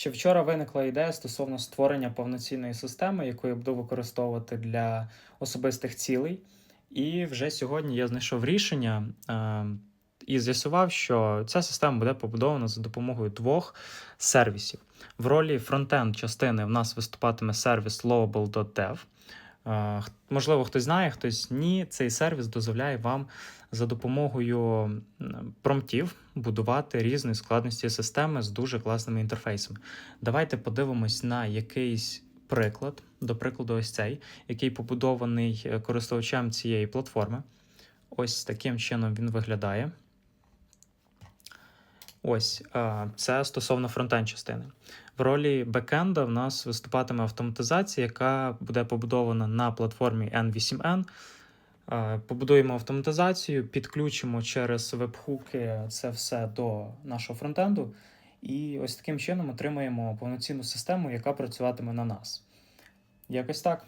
Ще вчора виникла ідея стосовно створення повноцінної системи, яку я буду використовувати для особистих цілей. І вже сьогодні я знайшов рішення е, і з'ясував, що ця система буде побудована за допомогою двох сервісів. В ролі фронтенд частини в нас виступатиме сервіс lovable.dev. Е, Можливо, хтось знає, хтось ні. Цей сервіс дозволяє вам за допомогою промптів будувати різні складності системи з дуже класними інтерфейсами. Давайте подивимось на якийсь приклад, до прикладу, ось цей, який побудований е, користувачем цієї платформи. Ось таким чином він виглядає. Ось е, це стосовно фронтенд частини. В ролі бекенда в нас виступатиме автоматизація, яка буде побудована на платформі N8N. Е, Побудуємо автоматизацію, підключимо через вебхуки це все до нашого фронтенду, і ось таким чином отримаємо повноцінну систему, яка працюватиме на нас. Якось так.